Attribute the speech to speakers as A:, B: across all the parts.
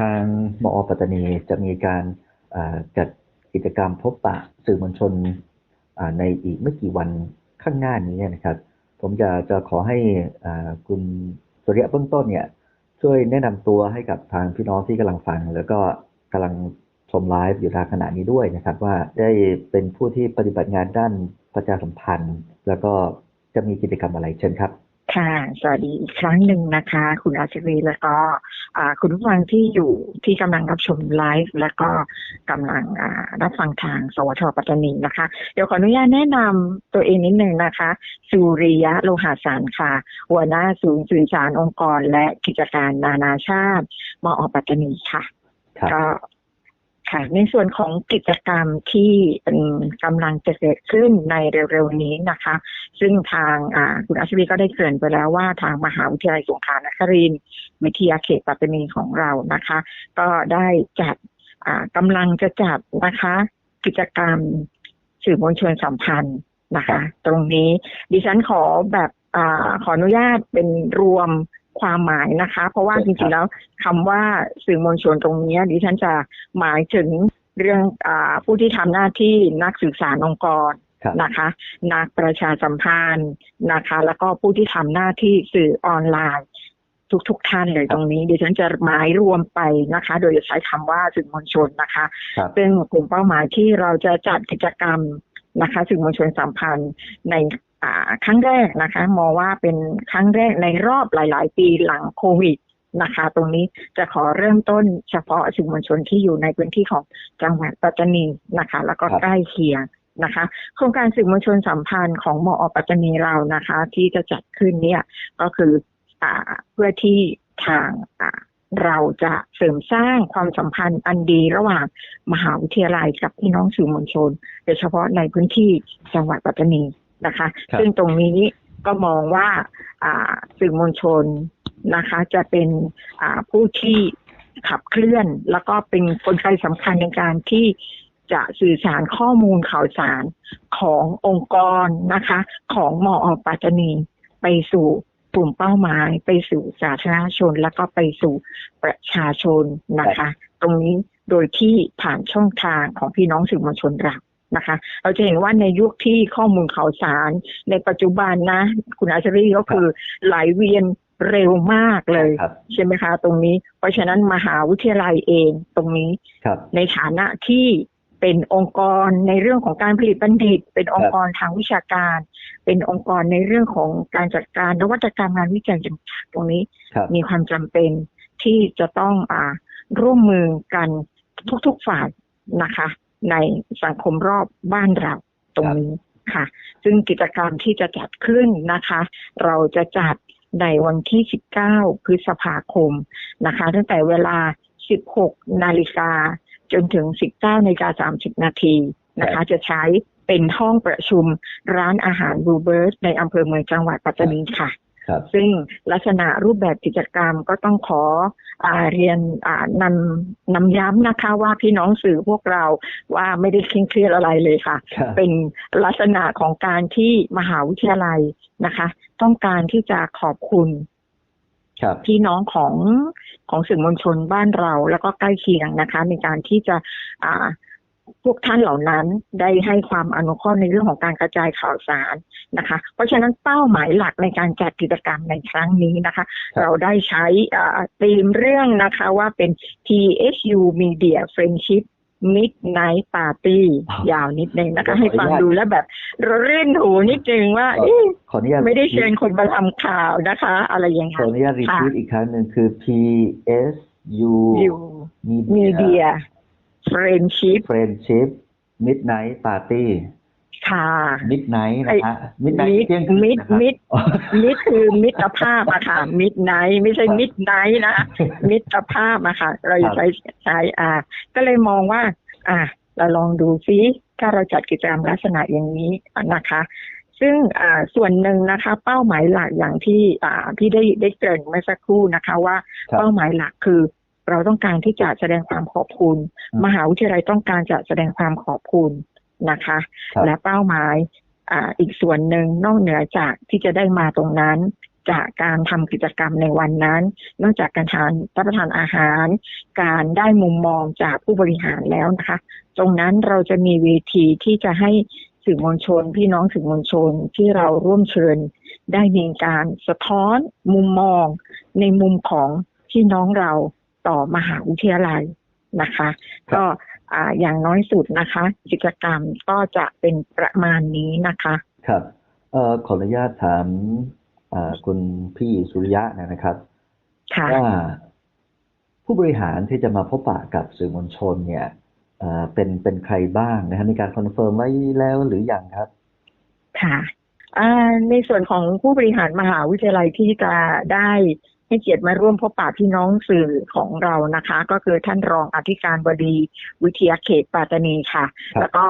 A: ทางมอปัตตานีจะมีการจัดกิจกรรมพบปะสื่อมวลชนในอีกไม่กี่วันข้างหน้านี้นะครับ ผมจะจะขอให้คุณสุริยะเบื้องต้นเนี่ยช่วยแนะนำตัวให้กับทางพี่น้องที่กำลังฟัง แล้วก็กำลังชมไลฟ์อยู่ทางขณะนี้ด้วยนะครับ ว่าได้เป็นผู้ที่ปฏิบัติงานด้านประชาสัมพันธ์ แล้วก็จะมีกิจกรรมอะไรเชิญครับ
B: ค่ะ สวัสดีอีกครั้งหนึ่งนะคะ คุณอาชรีแล้วก็อ่าคุณผู้ฟังที่อยู่ที่กำลังรับชมไลฟ์และก็กำลังอ่ารับฟังทาง สวทปัตตานีนะคะ เดี๋ยวขออนุญาตแนะนำตัวเองนิดนึงนะคะ สุริยะโลหะสารค่ะ หัวหน้าศูนย์สื่อสารองค์กร และกิจการนานาชาติมอปัตตานีค่ะ
A: ครับ
B: ก็ ค่ะในส่วนของกิจกรรมที่เป็นกำลังจะเกิดขึ้นในเร็วๆนี้นะคะ ซึ่งทางคุณอาชวีก็ได้เกริ่นไปแล้วว่าทางมหาวิทยาลัยสงขลานครินวิทยาเขตปัตตานีของเรานะคะ ก็ได้จัดอ่ากำลังจะจัดนะคะ กิจกรรมสื่อมวลชนสัมพันธ์นะคะ ตรงนี้ดิฉันขอแบบอขออนุญาตเป็นรวม ความหมายนะคะ เพราะว่า
A: ครับ
B: จริงๆแล้วคำว่าสื่อมวลชนตรงนี้ดิฉันจะหมายถึงเรื่องอาผู้ที่ทำหน้าที่นักสื่อสารองค์กร
A: ครับ
B: นะคะ นักประชาสัมพันธ์นะคะ แล้วก็ผู้ที่ทำหน้าที่สื่อออนไลน์ ทุกๆทท่านเลยตรงนี้ดิฉันจะหมายรวมไปนะคะ โดยจะใช้คำว่าสื่อมวลชนนะคะ
A: ครับ
B: ซึ่งกลุ่มเป้าหมายที่เราจะจัดกิจกรรมนะคะสื่อมวลชนสัมพันธ์ในอ่า ครั้งแรกนะคะมองว่าเป็นครั้งแรกในรอบหลาย ๆ ปีหลังโควิดนะคะ ตรงนี้จะขอเริ่มต้นเฉพาะสื่อมวลชนที่อยู่ในพื้นที่ของจังหวัดปัตตานีนะคะ แล้วก็ใกล้เคียงนะคะ โครงการสื่อมวลชนสัมพันธ์ของมอปัตตานีเรานะคะ ที่จะจัดขึ้นเนี่ยก็คืออเพื่อที่ทางเราจะเสริมสร้างความสัมพันธ์อันดีระหว่างมหาวิทยาลัยกับพี่น้องสื่อมวลชน โดยเฉพาะในพื้นที่จังหวัดปัตตานี นะคะ
A: ครับ
B: ซึ่งตรงนี้ก็มองว่าอ่าสื่อมวลชนนะคะ จะเป็นอ่าผู้ที่ขับเคลื่อน แล้วก็เป็นกลไกสำคัญในการที่จะสื่อสารข้อมูลข่าวสารขององค์กรนะคะ ของมอปัตตานี ไปสู่กลุ่มเป้าหมาย ไปสู่สาธารณชน แล้วก็ไปสู่ประชาชนนะคะ ตรงนี้โดยที่ผ่านช่องทางของพี่น้องสื่อมวลชนเรา นะคะ เราจะเห็นว่าในยุคที่ข้อมูลข่าวสารในปัจจุบันนะ คุณอาชรีก็คือไหลเวียนเร็วมากเลย
A: ครับ
B: ใช่ไหมคะ ตรงนี้ เพราะฉะนั้นมหาวิทยาลัยเองตรงนี้
A: ครับ
B: ในฐานะที่เป็นองค์กรในเรื่องของการผลิตบัณฑิต เป็นองค์กรทางวิชาการ เป็นองค์กรในเรื่องของการจัดการนวัตกรรมงานวิจัยต่างๆตรงนี้
A: ครับ
B: มีความจำเป็นที่จะต้องอ่าร่วมมือกันทุกๆฝ่ายนะคะ ในสังคมรอบบ้านเราตรงนี้ค่ะ ซึ่งกิจกรรมที่จะจัดขึ้นนะคะ เราจะจัดในวันที่ 19 พฤษภาคมนะคะ ตั้งแต่เวลา 16 นาฬิกาจนถึง 19นาฬิกา30 นาทีนะคะ จะใช้เป็นห้องประชุมร้านอาหารบูเบิร์ตในอำเภอเมืองจังหวัดปัตตานีค่ะ
A: ครับ
B: ซึ่งลักษณะรูปแบบกิจกรรมก็ต้องขออาเรียนอ่านำนำย้ำนะคะว่าพี่น้องสื่อพวกเราว่าไม่ได้เคร่งเครียดอะไรเลยค่ะ
A: ครับ
B: เป็นลักษณะของการที่มหาวิทยาลัยนะคะ ต้องการที่จะขอบคุณ
A: ครับ
B: พี่น้องของของสื่อมวลชนบ้านเราแล้วก็ใกล้เคียงนะคะ ในการที่จะอ่า พวกท่านเหล่านั้นได้ให้ความอนุเคราะห์ในเรื่องของการกระจายข่าวสารนะคะ เพราะฉะนั้นเป้าหมายหลักในการจัดกิจกรรมในครั้งนี้นะคะ
A: ครับ
B: เราได้ใช้อ่าธีมเรื่องนะคะว่าเป็น TSU Media Friendship Midnight Party
A: อ๋อ
B: ยาวนิดนึงนะคะ
A: ขออนุญาต
B: ให้ฟังดูแล้วแบบรื่นหูนิดนึงว่า
A: ขอ
B: เอ๊ะ
A: ขออนุญาต
B: ไม่ได้เชิญคนมาทำข่าวนะคะ อะไรอย่าง
A: ขอ
B: เงี้
A: อนุญาตรี
B: ค่ะ
A: พีทอีกครั้งหนึ่งคือ P S U
B: อยู่ Media Friendship
A: Friendship Midnight Party
B: ค่ะ
A: Midnight นะฮะ Midnight
B: มิด
A: เที่ยงคืน
B: มิด
A: นะครับ
B: มิด
A: อ๋อ
B: มิดคือมิตรภาพอะค่ะ มิดไนท์ไม่ใช่มิดไนท์นะมิตรภาพอะค่ะ เรา
A: ครับ
B: ใช้ใช้อ่า ก็เลยมองว่า อ่า เราลองดูซิถ้าเราจัดกิจกรรมลักษณะอย่างนี้นะคะ ซึ่งอ่าส่วนหนึ่งนะคะ เป้าหมายหลักอย่างที่อ่าที่ได้ได้เกริ่นเมื่อสักครู่นะคะว่า
A: ครับ
B: เป้าหมายหลักคือ เราต้องการที่จะแสดงความขอบคุณ
A: อืม
B: มหาวิทยาลัยต้องการจะแสดงความขอบคุณนะคะ
A: ครับ
B: และเป้าหมายอ่าอีกส่วนหนึ่งนอกเหนือจากที่จะได้มาตรงนั้น จากการทำกิจกรรมในวันนั้น นอกจากการทานรับประทานอาหาร การได้มุมมองจากผู้บริหารแล้วนะคะ ตรงนั้นเราจะมีเวทีที่จะให้สื่อมวลชน พี่น้องสื่อมวลชนที่เราร่วมเชิญ ได้มีการสะท้อนมุมมอง ในมุมของพี่น้องเรา ต่อมหาวิทยาลัยนะคะ
A: ครับ
B: ก็อ่าอย่างน้อยสุดนะคะ กิจกรรมก็จะเป็นประมาณนี้นะคะ
A: ครับเอ่อขออนุญาตถามอ่าคุณพี่สุริยะนะครับ
B: ค่ะ
A: ว่าผู้บริหารที่จะมาพบปะกับสื่อมวลชนเนี่ยเอ่อเป็นเป็นใครบ้างนะครับมีการคอนเฟิร์มไว้แล้วหรือยังครับ
B: ค่ะอ่าในส่วนของผู้บริหารมหาวิทยาลัยที่จะได้ ให้เกียรติมาร่วมพบปะพี่น้องสื่อของเรานะคะ ก็คือท่านรองอธิการบดีวิทยาเขตปัตตานีค่ะ
A: ครับ
B: แล้วก็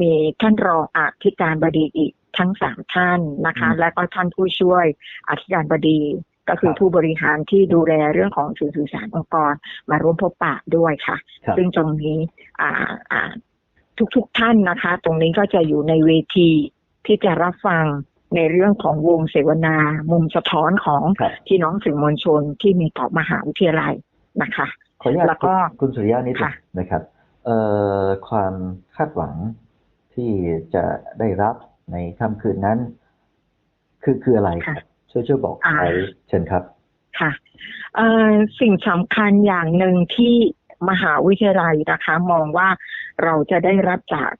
B: มีท่านรองอธิการบดีอีกทั้งสามท่านนะคะ
A: อืม
B: และก็ท่านผู้ช่วยอธิการบดีก็คือ
A: ครับ
B: ผู้บริหารที่ดูแลเรื่องของสื่อสื่อสารองค์กรมาร่วมพบปะด้วยค่ะ
A: ครับ
B: ซึ่งตรงนี้อ่าอ่าทุกๆทท่านนะคะ ตรงนี้ก็จะอยู่ในเวทีที่จะรับฟัง ในเรื่องของวงเสวนา มุมสะท้อนของ
A: ครับ
B: พี่น้องสื่อมวลชนที่มีต่อมหาวิทยาลัยนะคะ
A: ขออนุญาต
B: แล้วก็
A: คุณคุณสุริยะนิดหนึง
B: ค่ะ
A: นะครับเอ่อความคาดหวังที่จะได้รับในค่ำคืนนั้น คือคืออะไรครับช่วยช่วยบอก
B: อ่า
A: ใครเชิญครับ
B: ค่ะเอ่อสิ่งสำคัญอย่างหนึ่งที่มหาวิทยาลัยนะคะ มองว่าเราจะได้รับจาก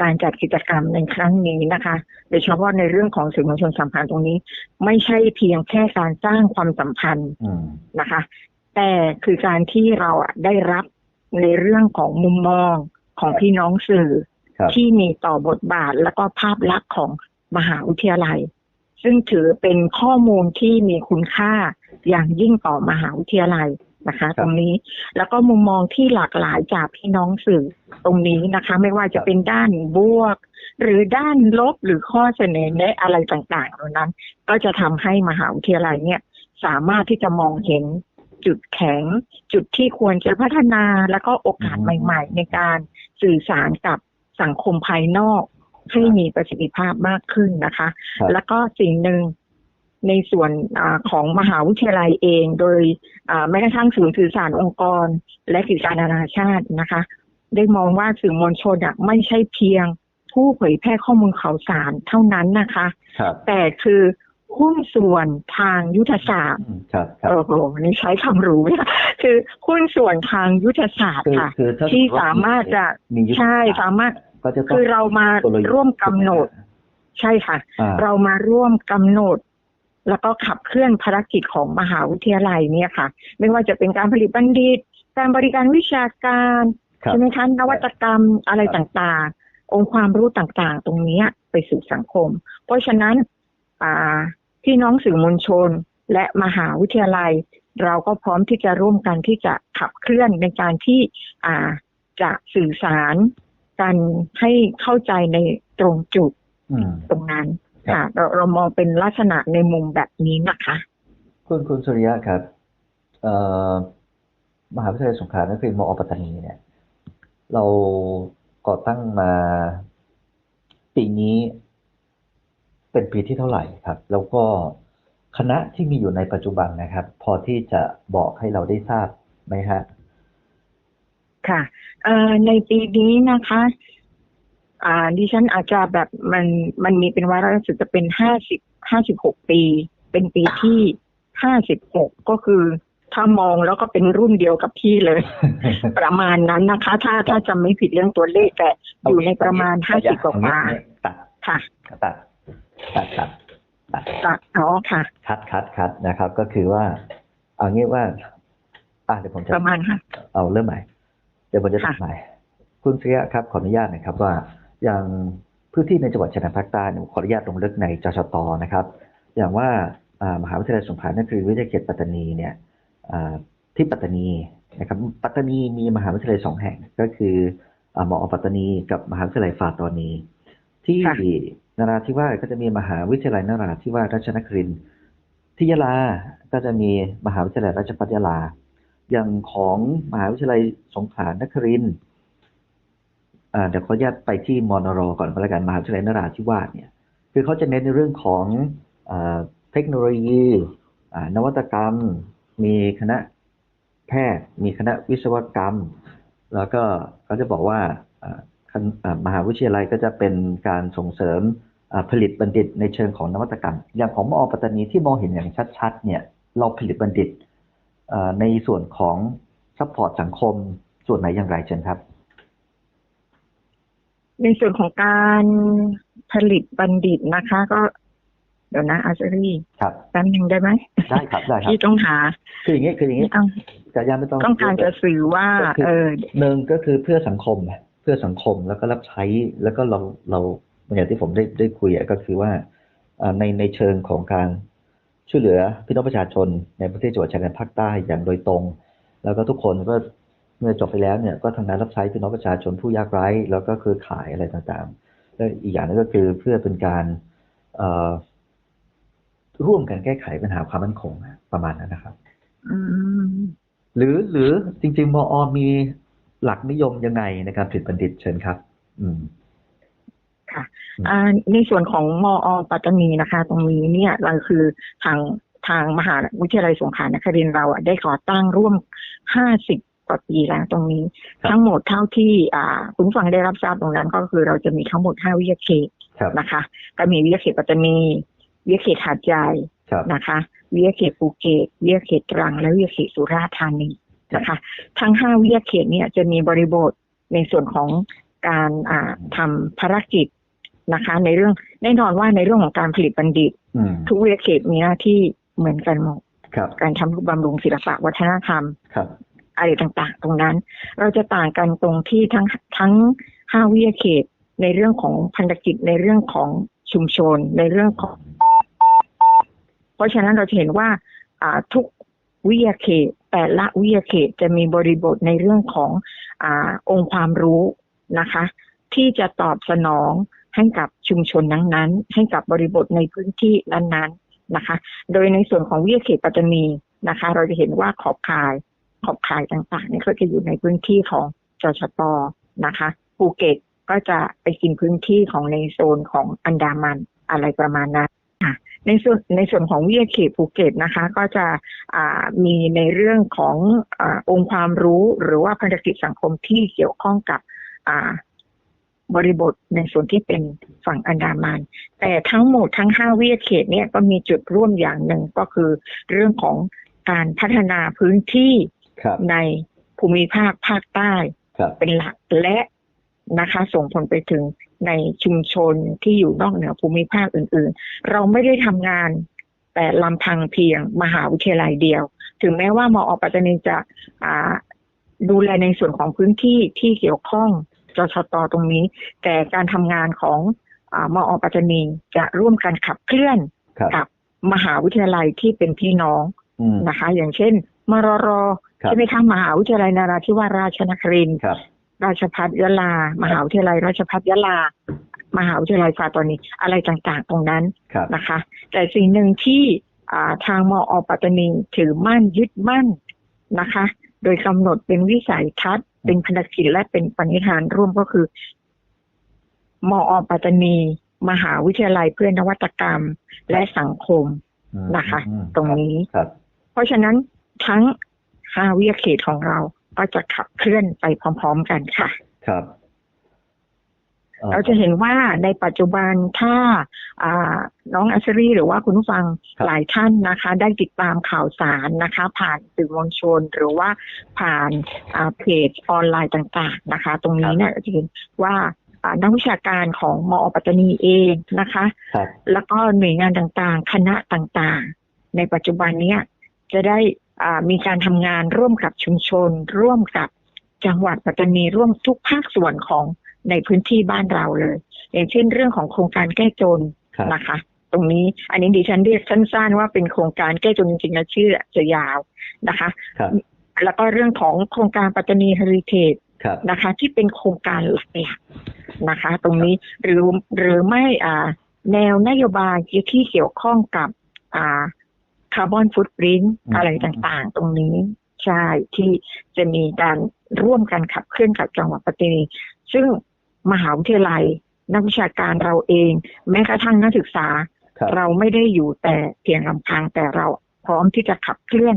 B: การจัดกิจกรรมในครั้งนี้นะคะ โดยเฉพาะในเรื่องของสื่อมวลชนสัมพันธ์ตรงนี้ ไม่ใช่เพียงแค่การสร้างความสัมพันธ์
A: อืม
B: นะคะ แต่คือการที่เราอะได้รับในเรื่องของมุมมองของพี่น้องสื่อ
A: ครับ
B: ที่มีต่อบทบาทและก็ภาพลักษณ์ของมหาวิทยาลัย ซึ่งถือเป็นข้อมูลที่มีคุณค่าอย่างยิ่งต่อมหาวิทยาลัย นะคะ ตรงนี้แล้วก็มุมมองที่หลากหลายจากพี่น้องสื่อตรงนี้นะคะ ไม่ว่าจะเป็นด้านบวก หรือด้านลบหรือข้อเสนอแนะอะไรต่างๆเหล่านั้น ก็จะทำให้มหาวิทยาลัยเนี่ยสามารถที่จะมองเห็นจุดแข็ง จุดที่ควรจะพัฒนาแล้วก็โอกาส
A: อืม
B: ใหม่ ๆ ในการสื่อสารกับสังคมภายนอกให้มีประสิทธิภาพมากขึ้นนะคะ
A: ครับ
B: แล้วก็สิ่งหนึ่ง ในส่วนอาของมหาวิทยาลัยเอง โดยอ่าแม้กระทั่งศูนย์สื่อสารองค์กร และกิจการนานาชาตินะคะ ได้มองว่าสื่อมวลชนอะไม่ใช่เพียงผู้เผยแพร่ข้อมูลข่าวสารเท่านั้นนะคะ
A: ครับ
B: แต่คือหุ้นส่วนทางยุทธศาสตร์
A: อืมครับครับ
B: โอ้โหนี่ใช้คำรู้เนี่ยคือหุ้นส่วนทางยุทธศาสตร์
A: คือ
B: ค่ะ
A: คือถ้า
B: ที่สามารถจะ
A: มียุทธ
B: ใช่
A: ศาสตร์
B: สามารถ
A: ก็จะต้อง
B: คือเรามาก
A: ลยุทธ์
B: ร่วมกำหนด ใช่ค่ะ
A: อ่า
B: เรามาร่วมกำหนด แล้วก็ขับเคลื่อนภารกิจของมหาวิทยาลัยเนี่ยค่ะ ไม่ว่าจะเป็นการผลิตบัณฑิต การบริการวิชาการ
A: ครับ
B: ใช่ไหมคะนวัตกรรมอะไรต่างๆ องค์ความรู้ต่างๆ ตรงเนี้ยไปสู่สังคม เพราะฉะนั้นอ่าพี่น้องสื่อมวลชนและมหาวิทยาลัย เราก็พร้อมที่จะร่วมกันที่จะขับเคลื่อนในการที่อ่าจะสื่อสารกันให้เข้าใจในตรงจุด
A: อืม
B: ตรงนั้น
A: ครับ
B: ค่ะเราเรามองเป็นลักษณะในมุมแบบนี้นะคะ
A: คุณคุณสุริยะครับเอ่อมหาวิทยาลัยสงขลานครินทร์มอปัตตานีเนี่ย เราก่อตั้งมาปีนี้เป็นปีที่เท่าไหร่ครับ แล้วก็คณะที่มีอยู่ในปัจจุบันนะครับ พอที่จะบอกให้เราได้ทราบไหมฮะ
B: ค่ะเอ่อในปีนี้นะคะ อ่าดิฉันอาจจะแบบมันมันมีเป็นวาระรู้สึกจะเป็นห้าสิบห้าสิบหกปี เป็นปีที่ห้าสิบหกก็คือถ้ามองแล้วก็เป็นรุ่นเดียวกับพี่เลย ประมาณนั้นนะคะ ถ้าถ้าจำไม่ผิดเรื่องตัวเลขแต่อยู่ในประมาณห้าสิบกว่าๆ
A: ตัด
B: ค่ะ
A: ตัดตัดตัดตัด
B: ตัดอ๋อค่ะ
A: คัดคัดคัดนะครับ ก็คือว่า เอางี้ว่า อ่าเดี๋ยวผมจะ
B: ประมาณค่ะ
A: เอาเริ่มใหม่ เดี๋ยวผมจะ
B: ค่ะ
A: ทำใหม่คุณเสียครับขออนุญาตนะครับว่า อย่างพื้นที่ในจังหวัดชายแดนภาคใต้เนี่ขออนุญาตลงลึกในจชตนะครับ อย่างว่ามหาวิทยาลัยสงขลานครินทร์วิทยาเขตปัตตานีเนี่ยที่ปัตตานีนะครับปัตตานีมีมหาวิทยาลัยสองแห่งก็คืออมอปัตตานีกับมหาวิทยาลัยฟาตอนี ที่นราธิวาสก็จะมีมหาวิทยาลัยนราธิวาสราชนครินทร์ที่ยะลา ก็จะมีมหาวิทยาลัยราชภัฏยะลา อย่างของมหาวิทยาลัยสงขลานครินทร์ เดี๋ยวขออนุญาตไปที่มอนรก่อนก็แล้วกันมหาวิทยาลัยนราธิวาสเนี่ยคือเขาจะเน้นในเรื่องของอเทคโนโลยีนวัตกรรม มีคณะแพทย์ มีคณะวิศวกรรม แล้วก็เขาจะบอกว่ามหาวิทยาลัยก็จะเป็นการส่งเสริมผลิตบัณฑิตในเชิงของนวัตกรรม อย่างของมอปัตตานีที่มองเห็นอย่างชัดๆเนี่ยเราผลิตบัณฑิตในส่วนของซัพพอร์ตสังคมส่วนไหนอย่างไรเชิญครับ
B: ในส่วนของการผลิตบัณฑิตนะคะ ก็เดี๋ยวนะอาซารี
A: ครับ
B: แป๊บนึงได้ไหม
A: ได้ครับได้ครับ
B: ที่ต้องหา
A: คืออย่างนี้คืออย่างนี้
B: ต้อง
A: จะยังไม่ต้อง
B: ต้องการจะสื่อว่า เออ
A: หนึ่งก็คือเพื่อสังคมเพื่อสังคมแล้วก็รับใช้แล้วก็เราเราอย่างที่ผมได้ได้คุยอะก็คือว่าอ่าในในเชิงของการช่วยเหลือพี่น้องประชาชนในประเทศจังหวัดชายแดนภาคใต้อย่างโดยตรง แล้วก็ทุกคนก็ เมื่อจบไปแล้วเนี่ยก็ทางานรับใช้พี่น้องประชาชนผู้ยากไร้ แล้วก็คือขายอะไรต่างๆแล้วอีกอย่างนึงก็คือเพื่อเป็นการร่วมกันแก้ไขปัญหาความมั่นคงประมาณนั้นนะครับหรือหรือจริง ๆมออมีหลักนิยมยังไงนะครับผิดบัณฑิตเชิญครับ อืม
B: ค่ะในส่วนของมอปัตตานีนะคะ ตรงนี้เนี่ยเราคือทางทางมหาวิทยาลัยสงขลานครินทร์เราได้ก่อตั้งร่วม 50 ต่อปีแล้วตรงนี้ ทั้งหมดเท่าที่คุณฟังได้รับทราบตรงนั้นก็คือเราจะมีทั้งหมดห้าวิทยาเขตนะคะ ก็มีวิทยาเขตปัตตานีวิทยาเขตหาดใหญ่นะคะวิทยาเขตภูเก็ตวิทยาเขตตรัง และวิทยาเขตสุราษฎร์ธานีนะคะทั้งห้าวิทยาเขตเนี่ยจะมีบริบทในส่วนของการทำภารกิจนะคะ ในเรื่องแน่นอนว่าในเรื่องของการผลิตบัณฑิต ทุกวิทยาเขตมีหน้าที่เหมือนกันหมดการทำรูปบำรุงศิลปะวัฒนธรรม อะไรต่างๆ ตรงนั้น เราจะต่างกันตรงที่ทั้งทั้งห้าวิทยาเขตในเรื่องของพันธกิจในเรื่องของชุมชนในเรื่องของ เพราะฉะนั้นเราจะเห็นว่าอ่าทุกวิทยาเขตแต่ละวิทยาเขตจะมีบริบทในเรื่องของอ่าองค์ความรู้นะคะ ที่จะตอบสนองให้กับชุมชนนั้นๆ ให้กับบริบทในพื้นที่นั้นๆนะคะ โดยในส่วนของวิทยาเขตปัตตานีนะคะ เราจะเห็นว่าขอบข่าย ขอบข่ายต่างๆนี่ก็จะอยู่ในพื้นที่ของจชตนะคะภูเก็ตก็จะไปกินพื้นที่ของในโซนของอันดามันอะไรประมาณนั้นค่ะในส่วนในส่วนของวิทยาเขตภูเก็ตนะคะ ก็จะมีในเรื่องของอองค์ความรู้หรือว่าพันธกิจสังคมที่เกี่ยวข้องกับบริบทในส่วนที่เป็นฝั่งอันดามัน แต่ทั้งหมดทั้งห้าวิทยาเขตเนี่ยก็มีจุดร่วมอย่างหนึ่งก็คือเรื่องของการพัฒนาพื้นที่ ในภูมิภาคภาคใต้
A: ครับ
B: เป็นหลักและนะคะ ส่งผลไปถึงในชุมชนที่อยู่นอกเหนือภูมิภาคอื่น ๆ เราไม่ได้ทำงาน แต่ลำพังเพียงมหาวิทยาลัยเดียว ถึงแม้ว่ามอปัตตานีจะอ่าดูแลในส่วนของพื้นที่ที่เกี่ยวข้องจชตตรงนี้ แต่การทำงานของอามอปัตตานีจะร่วมกันขับเคลื่อน
A: ครับ
B: กับมหาวิทยาลัยที่เป็นพี่น้อง
A: อืม
B: นะคะ อย่างเช่น มรร
A: ครับ
B: ใช่ไหมคะมหาวิทยาลัยนาราธิวาสราชนครินทร์
A: ครับ
B: ราชพัฒยะลา มหาวิทยาลัยราชพัฒยะลา มหาวิทยาลัยฟาตอนีอะไรต่างๆ ตรงนั้น
A: ครับ
B: นะคะ แต่สิ่งหนึ่งที่อ่าทางมอปัตตานีถือมั่นยึดมั่นนะคะ โดยกำหนดเป็นวิสัยทัศน์ เป็นพันธกิจและเป็นปณิธานร่วมก็คือ มอปัตตานี มหาวิทยาลัยเพื่อนวัตกรรมและสังคม
A: อืม
B: นะคะ
A: อืม
B: ตรงนี้
A: ครับ
B: เพราะฉะนั้นทั้ง ห้าวิทยาเขตของเราก็จะขับเคลื่อนไปพร้อม ๆ กันค่ะ
A: ครับอ่อ
B: เราจะเห็นว่าในปัจจุบันถ้าอ่าน้องอัชรีหรือว่าคุณผู้ฟัง
A: ครับ
B: หลายท่านนะคะ ได้ติดตามข่าวสารนะคะ ผ่านสื่อมวลชน หรือว่าผ่านอ่าเพจออนไลน์ต่าง ๆ นะคะ ตรงนี้เนี่ยจะเห็นว่าอ่านักวิชาการของมอปัตตานีเองนะคะ
A: ครับ
B: แล้วก็หน่วยงานต่างๆ คณะต่างๆ ในปัจจุบันเนี้ยจะได้อ่า มีการทำงานร่วมกับชุมชน ร่วมกับจังหวัดปัตตานีร่วมทุกภาคส่วนของในพื้นที่บ้านเราเลย อย่างเช่นเรื่องของโครงการแก้จน
A: ครับ
B: นะคะ ตรงนี้อันนี้ดิฉันเรียกสั้น ๆ ว่าเป็นโครงการแก้จนจริงๆแล้วชื่อจะยาวนะคะ
A: ครับ
B: แล้วก็เรื่องของโครงการปัตตานีเฮริเทจ
A: ครับ
B: นะคะ ที่เป็นโครงการหลักๆนะคะ ตรงนี้หรือหรือไม่อ่าแนวนโยบายที่เกี่ยวข้องกับอ่า คาร์บอนฟุตปรินต์
A: อืม
B: อะไรต่างๆ ตรงนี้ใช่ที่จะมีการร่วมกันขับเคลื่อนกับจังหวัดปัตตานีซึ่งมหาวิทยาลัย นักวิชาการเราเอง แม้กระทั่งนักศึกษา
A: ครับ
B: เราไม่ได้อยู่แต่เพียงลำพังแต่เราพร้อมที่จะขับเคลื่อน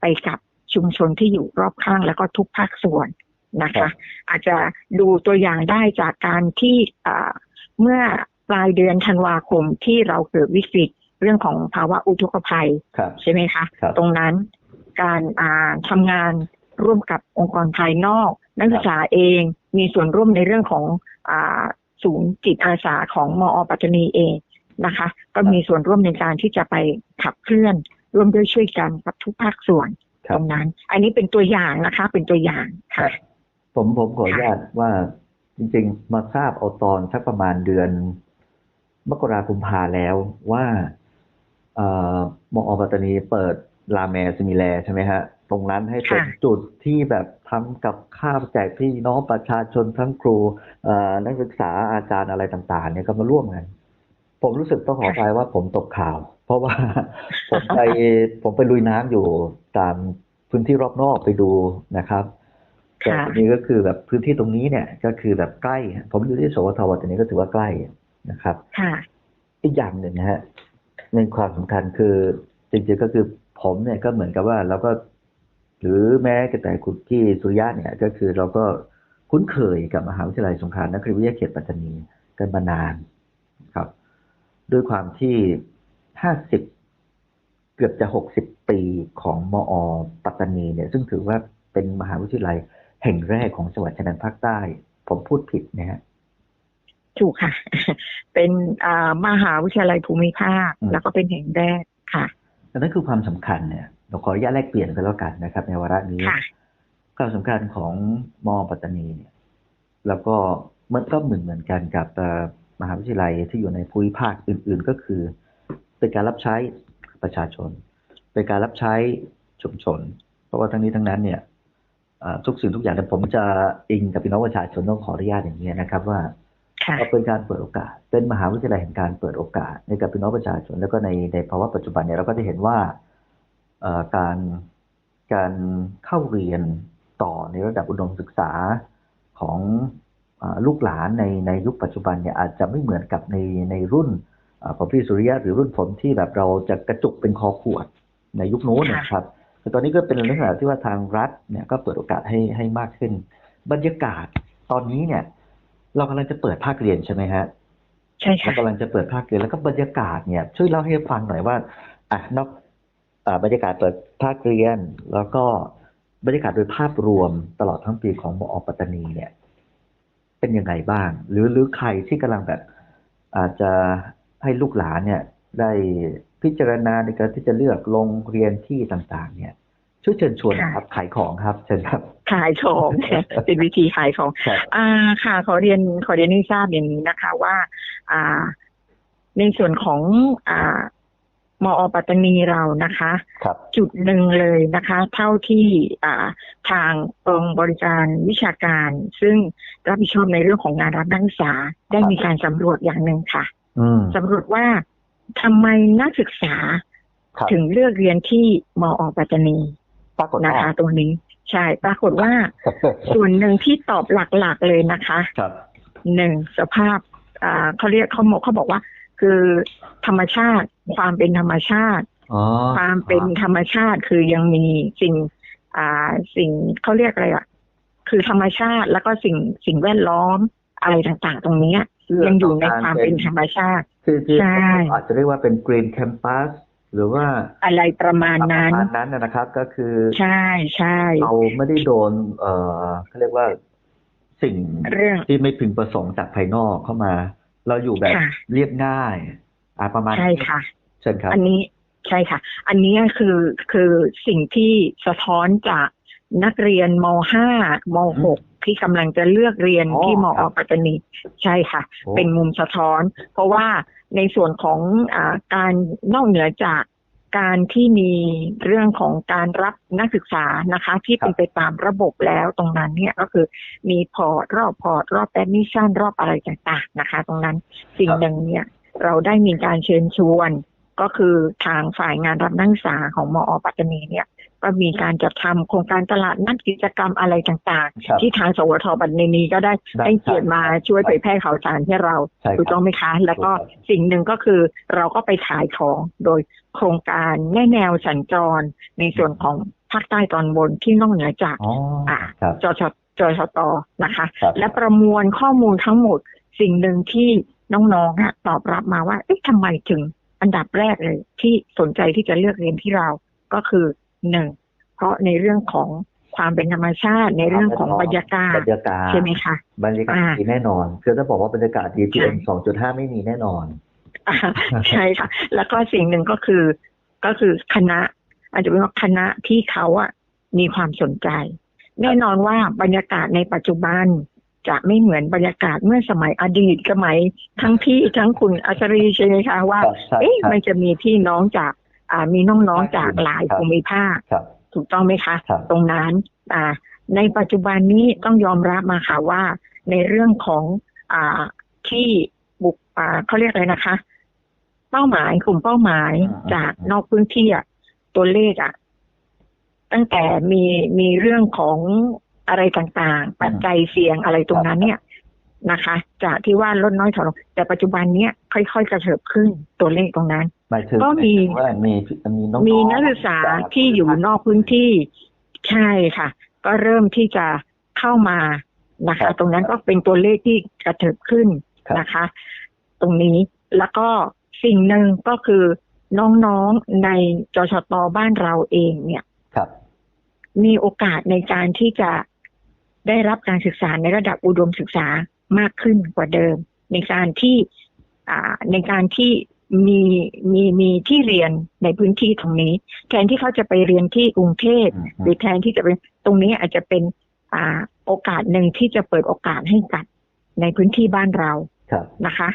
B: ไปกับชุมชนที่อยู่รอบข้างแล้วก็ทุกภาคส่วนนะ
A: ครั
B: คะ
A: บ
B: อาจจะดูตัวอย่างได้จากการที่อ่าเมื่อปลายเดือนธันวาคมที่เราเกิดวิกฤต เรื่องของภาวะอุทกภัย
A: ครับ
B: ใช่ไหมคะ
A: ครับ
B: ตรงนั้นการอ่าทำงานร่วมกับองค์กรภายนอก นักศึกษาเองมีส่วนร่วมในเรื่องของอาศูนย์จิตอาสาของมอปัตตานีเองนะคะ ก็มีส่วนร่วมในการที่จะไปขับเคลื่อน ร่วมด้วยช่วยกันกับทุกภาคส่วน
A: ครั
B: ต
A: บ
B: รงนั้น อันนี้เป็นตัวอย่างนะคะ เป็นตัวอย่างค่ะ
A: ผมผมขออนุญาตว่าจริงๆ มาทราบเอาตอนสักประมาณเดือน มกราคมพาแล้วว่าเอ่อ มอปัตตานีเปิดลาแมสมิแลใช่ไหมฮะ ตรงนั้นให้เป็น
B: ค่ะ
A: จุดที่แบบทำกับข้าวแจกพี่น้องประชาชนทั้งครูเอ่อนักศึกษาอาจารย์อะไรต่างๆเนี่ยก็มาร่วมกัน ผมรู้สึกต้องขออภัยว่าผมตกข่าว เพราะว่าผมไปผมไปลุยน้ำอยู่ตามพื้นที่รอบนอกไปดูนะครับแต่
B: ค่ะ
A: ทีนี้ก็คือแบบพื้นที่ตรงนี้เนี่ย ก็คือแบบใกล้ ผมอยู่ที่สวทวตอนนี้ก็ถือว่าใกล้นะครับ
B: ค่ะ
A: อีกอย่างหนึ่งนะฮะ ในความสำคัญคือจริงๆก็คือผมเนี่ยก็เหมือนกับว่าเราก็หรือแม้แต่คุณพี่สุริยะเนี่ยก็คือเราก็คุ้นเคยกับมหาวิทยาลัยสงขลานครินทร์วิทยาเขตปัตตานีกันมานานครับ ด้วยความที่ห้าสิบเกือบจะหกสิบปีของมอปัตตานีเนี่ย ซึ่งถือว่าเป็นมหาวิทยาลัยแห่งแรกของจังหวัดชายแดนภาคใต้ ผมพูดผิดนะฮะ
B: ถูกค่ะ เป็นอ่ามหาวิทยาลัยภูมิภาค
A: อืม
B: แล้วก็เป็นแห่งแรกค่ะ
A: ดังนั้นคือความสำคัญเนี่ยเราขออนุญาตแลกเปลี่ยนกันแล้วกันนะครับ ในวาระนี้
B: ค่ะ
A: ความสำคัญของมอปัตตานีเนี่ย แล้วก็มันก็เหมือนเหมือนกันกับเอ่อมหาวิทยาลัยที่อยู่ในภูมิภาคอื่น ๆ ก็คือ เป็นการรับใช้ประชาชน เป็นการรับใช้ชุมชน เพราะว่าทั้งนี้ทั้งนั้นเนี่ยเอ่อทุกสิ่งทุกอย่างแต่ผมจะอิงกับพี่น้องประชาชนต้องขออนุญาตอย่างนี้ยนะครับว่า
B: ค่ะ
A: ก็เป็นการเปิดโอกาส เป็นมหาวิทยาลัยแห่งการเปิดโอกาสในกับพี่น้องประชาชน แล้วก็ในในภาวะปัจจุบันเนี่ยเราก็จะเห็นว่าเอ่อการการเข้าเรียนต่อในระดับอุดมศึกษาของเอ่อลูกหลานในในยุคปัจจุบันเนี่ยอาจจะไม่เหมือนกับในในรุ่นเอ่อของพี่สุริยะหรือรุ่นผมที่แบบเราจะกระจุกเป็นคอขวดในยุคนู้นนะครับแต่ตอนนี้ก็เป็นลักษณะที่ว่าทางรัฐเนี่ยก็เปิดโอกาสให้ให้มากขึ้น บรรยากาศตอนนี้เนี่ย เรากำลังจะเปิดภาคเรียนใช่ไหมฮะ
B: ใช่
A: เรา
B: ค่ะ
A: กำลังจะเปิดภาคเรียนแล้วก็บรรยากาศเนี่ยช่วยเล่าให้ฟังหน่อยว่าอะนอกอ่าบรรยากาศเปิดภาคเรียน แล้วก็บรรยากาศโดยภาพรวมตลอดทั้งปีของมอปัตตานีเนี่ย เป็นยังไงบ้าง หรือหรือใครที่กำลังแบบ อาจจะให้ลูกหลานเนี่ย ได้พิจารณาในการที่จะเลือกโรงเรียนที่ต่าง ๆ เนี่ย ช่วยเชิญชวนนะครับ ขายของครับเชิญครับ
B: ขายของเป็นวิธีขายของ
A: ครับ
B: อ่าค่ะ ขอเรียนขอเรียนให้ทราบอย่างนี้นะคะ ว่า อ่า ในส่วนของอ่ามอปัตตานีเรานะคะ
A: ครับ
B: จุดหนึ่งเลยนะคะ เท่าที่อ่าทางกองบริการวิชาการ ซึ่งรับผิดชอบในเรื่องของงานรับนักศึกษาได้มีการสำรวจอย่างหนึ่งค่ะ
A: อืม
B: สำรวจว่าทำไมนักศึกษา
A: ครับ
B: ถึงเลือกเรียนที่มอปัตตานี
A: ปรากฏ
B: นะ
A: ว่า
B: คะตรงนี้ใช่ปรากฏว่า ส่วนหนึ่งที่ตอบหลักๆเลยนะคะ
A: ครับ
B: หนึ่งสภาพอ่าเขาเรียกเขาบอกเขาบอกว่า คือธรรมชาติ ความเป็นธรรมชาติ
A: อ๋อ
B: ความเป็นธรรมชาติคือยังมีสิ่ง อ่าสิ่งเขาเรียกอะไรอะ คือธรรมชาติแล้วก็สิ่งสิ่งแวดล้อมอะไรต่างๆ ตรงเนี้ยยังอยู่ในความเป็นธรรมชาติ
A: คือคือ
B: ใช่
A: อาจจะเรียกว่าเป็น green campus หรือว่า
B: อะไรประมาณนั้น
A: ประมาณนั้นนะนะครับ ก็คือ
B: ใช่ใช่
A: เราไม่ได้โดน เอ่อเขาเรียกว่าสิ่ง
B: เรื่อง
A: ที่ไม่พึงประสงค์จากภายนอกเข้ามา เราอยู่แบบ
B: ค่ะ
A: เรียบง่าย อ่าประมาณ
B: ใช่ค่ะ
A: เชิญครับ
B: อันนี้ใช่ค่ะ อันนี้คือคือสิ่งที่สะท้อนจากนักเรียนม .5 ม .6 ที่กำลังจะเลือกเรียน
A: อ๋อ
B: ที่ม
A: ครั
B: อบปัตตานีใช่ค่ะ
A: โอ้
B: เป็นมุมสะท้อน เพราะว่า ในส่วนของอการนอกเหนือจากการที่มีเรื่องของการรับนักศึกษานะคะ ที่เป็นไปตามระบบแล้วตรงนั้นเนี่ยก็คือมีพอร์ตรอบพอร์ตรอบแอดมิชชั่นรอบอะไรต่างๆนะคะ ตรงนั้นสิ่งหนึ่งเนี่ยเราได้มีการเชิญชวน ก็คือทางฝ่ายงานรับนักศึกษาของมอปัตตานีเนี่ย ก็มีการจัดทำโครงการตลาดนัดกิจกรรมอะไรต่าง
A: ครับ
B: ๆที่ทางสวทบัตรในนี้ก็ได้
A: ได้
B: ให้เกียรติมาช่วยเผยแพร่ข่าวสารให้เรา
A: ใช่ครับ
B: ถูกต้องไหมคะ แล้วก็
A: ถูกครับ
B: สิ่งหนึ่งก็คือเราก็ไปขายของโดยโครงการแน่แนวสัญจรในส่วนของภาคใต้ตอนบนที่นอกเหนือจาก
A: อ๋ออ่าครับ
B: จชจชตนะคะ
A: ครับ
B: และประมวลข้อมูลทั้งหมดสิ่งหนึ่งที่น้องๆอะตอบรับมาว่าเอ๊ะทำไมถึงอันดับแรกเลยที่สนใจที่จะเลือกเรียนที่เราก็คือ หนึ่งเพราะในเรื่องของความเป็นธรรมชาติในเรื่องของบรรยากาศ
A: บรรยากาศ
B: ใช่ไหมคะ
A: บรรยากาศ
B: อ่า
A: ดีแน่นอน คือถ้าบอกว่าบรรยากาศดี PM
B: ใช่
A: สองจุดห้าไม่มีแน่นอน
B: อ่าใช่ค่ะ แล้วก็สิ่งหนึ่งก็คือก็คือคณะ อาจจะเป็นว่าคณะที่เขาอะมีความสนใจ แน่นอนว่าบรรยากาศในปัจจุบันจะไม่เหมือนบรรยากาศเมื่อสมัยอดีตสมัยทั้งพี่ทั้งคุณอัชรีใช่ไหมคะว่า
A: ครับใช่
B: เอ๊ะ
A: ครับ
B: มันจะมีพี่น้องจากอ่า มีน้องๆจากหลาย
A: ครับ
B: ภูมิภาค
A: ครับ
B: ถูกต้องไหมคะ
A: ครับ
B: ตรงนั้นอ่าในปัจจุบันนี้ต้องยอมรับมาค่ะว่า ในเรื่องของอ่าที่บุกอ่าเขาเรียกอะไรนะคะ เป้าหมายกลุ่มเป้าหมาย
A: อ่า
B: จากนอกพื้นที่อะตัวเลขอะตั้งแต่มีมีเรื่องของอะไรต่างๆ ปัจจัยเสี่ยงอะไรตรงนั้นเนี่ยนะคะ จากที่ว่าลดน้อยถอยลงแต่ปัจจุบันเนี้ยค่อยๆกระเถิบขึ้นตัวเลขตรงนั้น
A: หมายถึง
B: ก็มี
A: หายถึงว่ามีมีน้องๆ
B: มีนักศึกษาที่อยู่นอกพื้นที่ใช่ค่ะ ก็เริ่มที่จะเข้ามานะ
A: ครั
B: คะ
A: บ
B: ตรงนั้นก็เป็นตัวเลขที่กระเถิบขึ้น
A: ครับ
B: นะคะ ตรงนี้แล้วก็สิ่งหนึ่งก็คือน้องๆในจชตบ้านเราเองเนี่ย
A: ครับ
B: มีโอกาสในการที่จะได้รับการศึกษาในระดับอุดมศึกษามากขึ้นกว่าเดิม ในการที่อ่าในการที่ มีมีมีที่เรียนในพื้นที่ตรงนี้ แทนที่เขาจะไปเรียนที่กรุงเทพ
A: อืม
B: หรือแทนที่จะเป็นตรงนี้อาจจะเป็นอ่าโอกาสหนึ่งที่จะเปิดโอกาสให้กับในพื้นที่บ้านเรา
A: ครับ
B: นะคะ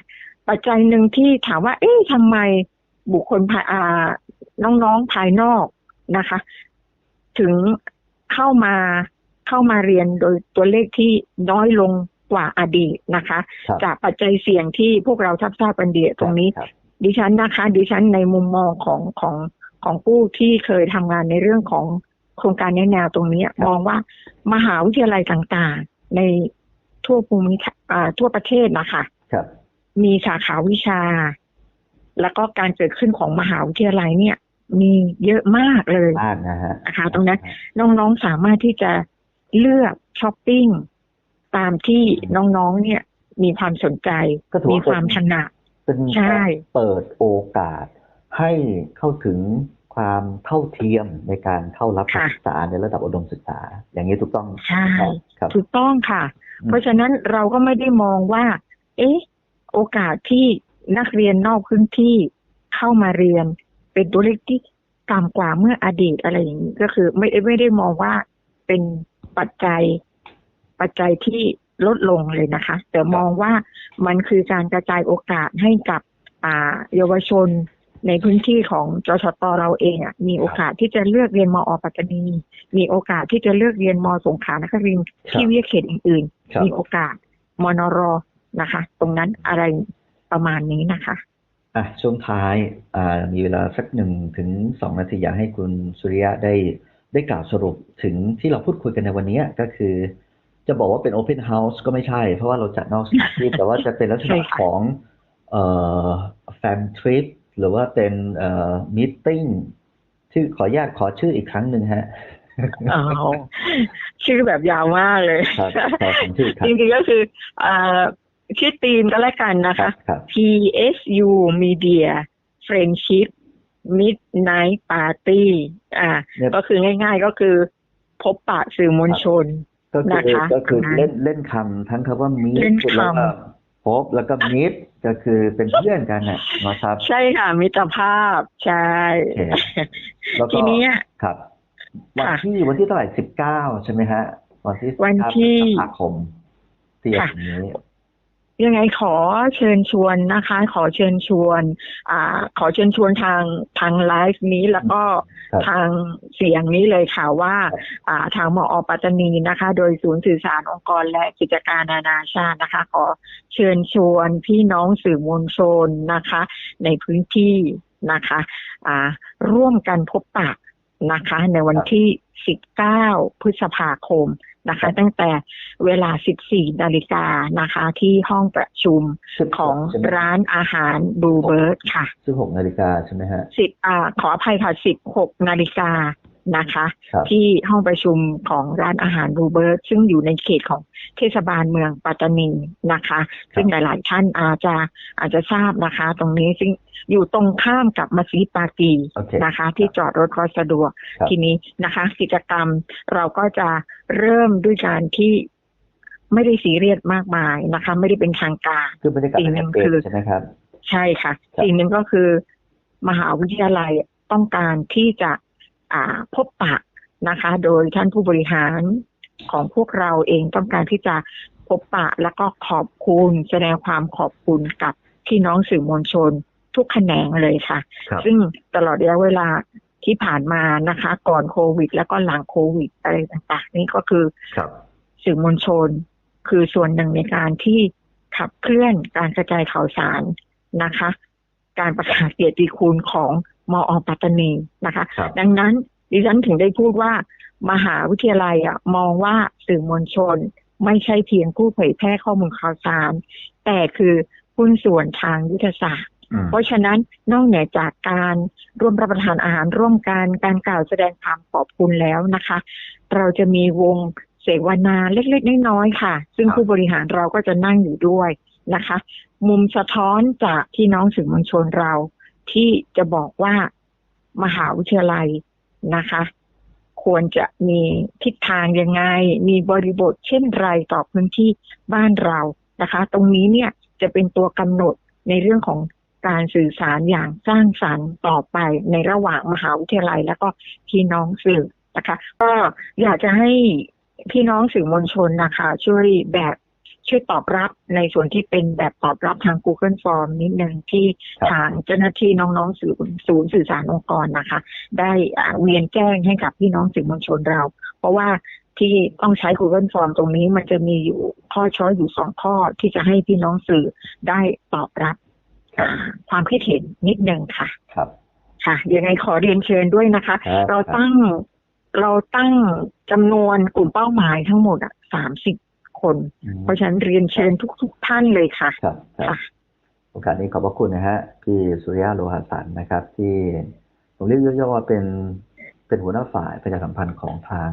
B: ปัจจัยหนึ่งที่ถามว่า เอ๊ะทำไมบุคคลภายอ่าน้องๆภายนอกนะคะ ถึงเข้ามาเข้ามาเรียนโดยตัวเลขที่น้อยลงกว่าอดีตนะคะ
A: ครับ
B: จากปัจจัยเสี่ยงที่พวกเราทราบทราบกันดีตรงนี้
A: ครับ
B: ดิฉันนะคะ ดิฉันในมุมมองของของของผู้ที่เคยทำงานในเรื่องของโครงการแนะแนวตรงนี้มองว่ามหาวิทยาลัยต่างๆ ในทั่วภูมิภาคอ่าทั่วประเทศนะคะ
A: ครับ
B: มีสาขาวิชา แล้วก็การเกิดขึ้นของมหาวิทยาลัยเนี่ย มีเยอะมากเลย
A: มากนะฮะ
B: นะคะตรงนั้นน้องๆสามารถที่จะเลือกช้อปปิ้งตามที่น้องๆเนี่ย มีความสนใจ
A: ก็ถือว่า
B: มีความถนัด
A: เป็นการเปิดโอกาสให้เข้าถึงความเท่าเทียมในการเข้ารับการศึกษาในระดับอุดมศึกษา อย่างนี้ถูกต้อง
B: ใช่
A: ครับ
B: ถูกต้องค่ะ เพราะฉะนั้นเราก็ไม่ได้มองว่า เอ๊ะ โอกาสที่นักเรียนนอกพื้นที่เข้ามาเรียนเป็นตัวเลขที่ต่ำกว่าเมื่ออดีตอะไรอย่างนี้ก็คือ ไม่ไม่ได้มองว่าเป็นปัจจัยปัจจัยที่ ลดลงเลยนะคะ แต่มองว่ามันคือการกระจายโอกาสให้กับอ่าเยาวชนในพื้นที่ของจชตเราเองอะมีโอกาสที่จะเลือกเรียนมอปัตตานี มีโอกาสที่จะเลือกเรียนมสงขลานครินทร์
A: ครับ
B: ที่วิทยาเขตอื่น
A: ครับ
B: ๆมีโอกาสมนรนะคะ ตรงนั้นอะไรประมาณนี้นะคะ
A: อะช่วงท้ายอ่ามีเวลาสักหนึ่งถึงสองนาทีอยากให้คุณสุริยะได้ได้กล่าวสรุปถึงที่เราพูดคุยกันในวันนี้ก็คือ จะบอกว่าเป็น Open House ก็ไม่ใช่ เพราะว่าเราจัดนอกสถานที่แต่ว่าจะเป็นลักษ
B: ใช่
A: ณะ
B: ค่ะ
A: ของเอ่อแฟมทริปหรือว่าเป็นเอ่อมิทติ้งชื่อขออนุญาตขอชื่ออีกครั้งหนึ่งฮะ
B: อ๋อชื่อแบบยาวมากเลย
A: ครับขอผมชื่อครั
B: จ
A: บ
B: ริงๆก็คืออ่าชื่อทีมก็แล้วกันนะ
A: ครั
B: คะ
A: บครับ
B: PSU Media Friendship Midnight Party อ่า
A: เนี่ย
B: ก็คือง่ายๆก็คือพบปะสื่อมวลชน
A: ก็คือ
B: นะคะ
A: ก็คือ
B: ตรงนั้น
A: เล่นเล่นคำทั้งคำว่ามี
B: เล่นคำ
A: แล้วก็พบแล้วก็มิตก็คือเป็นเพื่อนกันน่ะนะครับ
B: ใช่ค่ะ มิตรภาพใช่
A: โอเคแล้วก็
B: ทีเนี้ย
A: ครับ วัน
B: ค่ะ
A: ที่วันที่เท่าไหร่สิบเก้าใช่ไหมฮะ วันที่
B: วัน
A: 19
B: ที่
A: พฤษภาคมที่จะ
B: ค่ะ
A: ถึงนี้
B: ยังไงขอเชิญชวนนะคะ ขอเชิญชวนอ่าขอเชิญชวนทางทางไลฟ์นี้แล้วก็
A: ครับ
B: ทางเสียงนี้เลยค่ะว่า
A: ครับ
B: อ่าทางมอปัตตานีนะคะ โดยศูนย์สื่อสารองค์กรและกิจการนานาชาตินะคะ ขอเชิญชวนพี่น้องสื่อมวลชนนะคะ ในพื้นที่นะคะอ่าร่วมกันพบปะนะคะ ในวันที่ 19 พฤษภาคม นะคะ ตั้งแต่เวลา 14 นาฬิกานะคะ ที่ห้องประชุมของร้านอาหารบูเบิร์ดค่ะ
A: สิบหกนาฬิกาใช่ไหมฮะ
B: สิบอ่าขออภัยค่ะ 16 นาฬิกา นะคะ
A: ครับ
B: ที่ห้องประชุมของร้านอาหารบูเบิร์ดซึ่งอยู่ในเขตของเทศบาลเมืองปัตตานีนะคะ ซึ่งหลาย ๆ ท่านอาจจะอาจจะทราบนะคะ ตรงนี้ซึ่งอยู่ตรงข้ามกับมัสยิดปากี
A: โอเค
B: นะคะ ที่จอดรถก็สะดวก
A: ครับ
B: ทีนี้นะคะ กิจกรรมเราก็จะเริ่มด้วยการที่ไม่ได้ซีเรียสมากมายนะคะ ไม่ได้เป็นทางการ
A: คือบรรยากาศ
B: สิ่งหนึ่งคือ
A: ใช่ไหมครับ
B: ใช่ค่ะ
A: ครับ
B: สิ่งหนึ่งก็คือ มหาวิทยาลัยต้องการที่จะอ่า พบปะนะคะ โดยท่านผู้บริหารของพวกเราเองต้องการที่จะพบปะแล้วก็ขอบคุณแสดงความขอบคุณกับพี่น้องสื่อมวลชนทุกแขนงเลยค่ะ
A: ครับ
B: ซึ่งตลอดระยะเวลาที่ผ่านมานะคะ ก่อนโควิด แล้วก็หลังโควิดอะไรต่างๆ นี่ก็คือ
A: ครับ
B: สื่อมวลชน คือส่วนหนึ่งในการที่ขับเคลื่อนการกระจายข่าวสารนะคะ การประกาศเกียรติคุณของ มอปัตตานีนะคะ
A: ครับ
B: ดังนั้นดิฉันถึงได้พูดว่ามหาวิทยาลัยอะมองว่าสื่อมวลชน ไม่ใช่เพียงผู้เผยแพร่ข้อมูลข่าวสาร แต่คือหุ้นส่วนทางยุทธศาสตร์
A: อืม
B: เพราะฉะนั้นนอกเหนือจากการร่วมรับประทานอาหารร่วมกันการกล่าวแสดงความขอบคุณแล้วนะคะ เราจะมีวงเสวนาเล็กๆน้อยๆค่ะ ซึ่ง
A: ครับ
B: ผู้บริหารเราก็จะนั่งอยู่ด้วยนะคะ มุมสะท้อนจากพี่น้องสื่อมวลชนเรา ที่จะบอกว่ามหาวิทยาลัยนะคะ ควรจะมีทิศทางยังไง มีบริบทเช่นไรต่อพื้นที่บ้านเรานะคะ ตรงนี้เนี่ยจะเป็นตัวกำหนดในเรื่องของการสื่อสารอย่างสร้างสรรค์ต่อไปในระหว่างมหาวิทยาลัย แล้วก็พี่น้องสื่อนะคะ ก็อยากจะให้พี่น้องสื่อมวลชนนะคะ ช่วยแบบ ช่วยตอบรับในส่วนที่เป็นแบบตอบรับทาง Google Form นิดนึงที่
A: ครับ
B: ทางเจ้าหน้าที่น้องๆสื่อศูนย์สื่อสารองค์กรนะคะ ได้อ่าเวียนแจ้งให้กับพี่น้องสื่อมวลชนเรา เพราะว่าที่ต้องใช้ Google Form ตรงนี้มันจะมีอยู่ข้อช้อยอยู่สองข้อที่จะให้พี่น้องสื่อได้ตอบรับ
A: ครับ
B: อ่าความคิดเห็นนิดนึงค่ะ
A: ครับ
B: ค่ะยังไงขอเรียนเชิญด้วยนะคะ
A: ครับ
B: เราตั้งเราตั้งจำนวนกลุ่มเป้าหมายทั้งหมดอะสามสิบ คน
A: อืม
B: เพราะฉะนั้นเรียนเชิญทุก ๆ ท่านเลยค่ะ
A: ครับครับ
B: ค่ะ
A: โอกาสนี้ขอบพระคุณนะฮะพี่สุริยะโลหะสันนะครับ ที่ผมเรียกย่อๆว่าเป็นเป็นหัวหน้าฝ่ายประชาสัมพันธ์ของทาง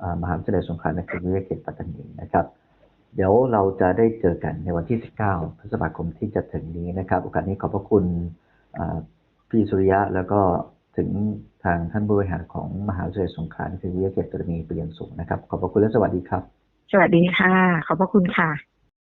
A: อ่ามหาวิทยาลัยสงขลานครินทร์วิทยาเขตปัตตานีนะครับ เดี๋ยวเราจะได้เจอกันในวันที่ 19 พฤษภาคมที่จะถึงนี้นะครับ โอกาสนี้ขอบพระคุณอ่าพี่สุริยะแล้วก็ถึงทางท่านผู้บริหารของมหาวิทยาลัยสงขลานครินทร์วิทยาเขตปัตตานีเป็นอย่างสูงนะครับ ขอบพระคุณและสวัสดีครับ
B: สวัสดีค่ะ ขอบพระคุณค่ะ